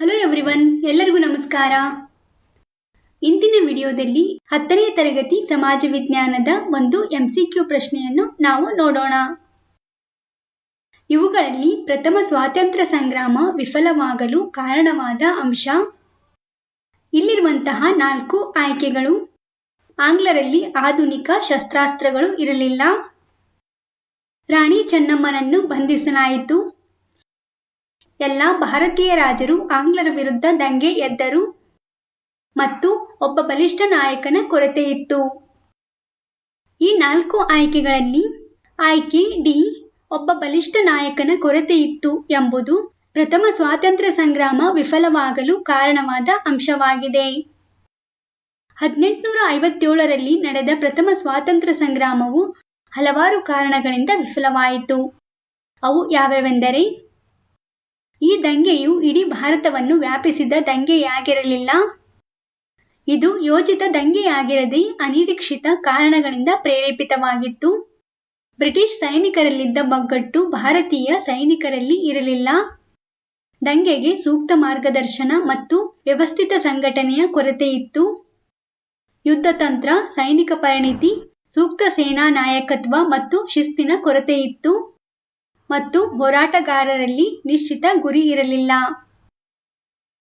Hello everyone ಎಲ್ಲರಿಗೂ ನಮಸ್ಕಾರ. ಇಂದಿನ ವಿಡಿಯೋದಲ್ಲಿ ಹತ್ತನೇ ತರಗತಿ ಸಮಾಜ ವಿಜ್ಞಾನದ ಒಂದು ಎಂಸಿಕ್ಯೂ ಪ್ರಶ್ನೆಯನ್ನು ನಾವು ನೋಡೋಣ. ಇವುಗಳಲ್ಲಿ ಪ್ರಥಮ ಸ್ವಾತಂತ್ರ್ಯ ಸಂಗ್ರಾಮ ವಿಫಲವಾಗಲು ಕಾರಣವಾದ ಅಂಶ, ಇಲ್ಲಿರುವಂತಹ ನಾಲ್ಕು ಆಯ್ಕೆಗಳು. ಆಂಗ್ಲರಲ್ಲಿ ಆಧುನಿಕ ಶಸ್ತ್ರಾಸ್ತ್ರಗಳು ಇರಲಿಲ್ಲ. ರಾಣಿ ಚೆನ್ನಮ್ಮನನ್ನು ಬಂಧಿಸಲಾಯಿತು. ಎಲ್ಲ ಭಾರತೀಯ ರಾಜರು ಆಂಗ್ಲರ ವಿರುದ್ಧ ದಂಗೆ ಎದ್ದರು ಮತ್ತು ಒಬ್ಬ ಬಲಿಷ್ಠ ನಾಯಕನ ಕೊರತೆಯಿತ್ತು. ಈ ನಾಲ್ಕು ಆಯ್ಕೆಗಳಲ್ಲಿ ಆಯ್ಕೆ ಡಿ ಒಬ್ಬ ಬಲಿಷ್ಠ ನಾಯಕನ ಕೊರತೆಯಿತ್ತು ಎಂಬುದು ಪ್ರಥಮ ಸ್ವಾತಂತ್ರ್ಯ ಸಂಗ್ರಾಮ ವಿಫಲವಾಗಲು ಕಾರಣವಾದ ಅಂಶವಾಗಿದೆ. ಹದಿನೆಂಟುನೂರ ಐವತ್ತೇಳರಲ್ಲಿ ನಡೆದ ಪ್ರಥಮ ಸ್ವಾತಂತ್ರ್ಯ ಸಂಗ್ರಾಮವು ಹಲವಾರು ಕಾರಣಗಳಿಂದ ವಿಫಲವಾಯಿತು. ಅವು ಯಾವ್ಯಾವೆಂದರೆ ಈ ದಂಗೆಯು ಇಡೀ ಭಾರತವನ್ನು ವ್ಯಾಪಿಸಿದ ದಂಗೆಯಾಗಿರಲಿಲ್ಲ. ಇದು ಯೋಜಿತ ದಂಗೆಯಾಗಿರದೆ ಅನಿರೀಕ್ಷಿತ ಕಾರಣಗಳಿಂದ ಪ್ರೇರೇಪಿತವಾಗಿತ್ತು. ಬ್ರಿಟಿಷ್ ಸೈನಿಕರಲ್ಲಿದ್ದ ಬಗ್ಗಟ್ಟು ಭಾರತೀಯ ಸೈನಿಕರಲ್ಲಿ ಇರಲಿಲ್ಲ. ದಂಗೆಗೆ ಸೂಕ್ತ ಮಾರ್ಗದರ್ಶನ ಮತ್ತು ವ್ಯವಸ್ಥಿತ ಸಂಘಟನೆಯ ಕೊರತೆಯಿತ್ತು ಯುದ್ಧ ತಂತ್ರ, ಸೈನಿಕ ಪರಿಣಿತಿ, ಸೂಕ್ತ ಸೇನಾ ನಾಯಕತ್ವ ಮತ್ತು ಶಿಸ್ತಿನ ಕೊರತೆಯಿತ್ತು ಮತ್ತು ಹೋರಾಟಗಾರರಲ್ಲಿ ನಿಶ್ಚಿತ ಗುರಿ ಇರಲಿಲ್ಲ.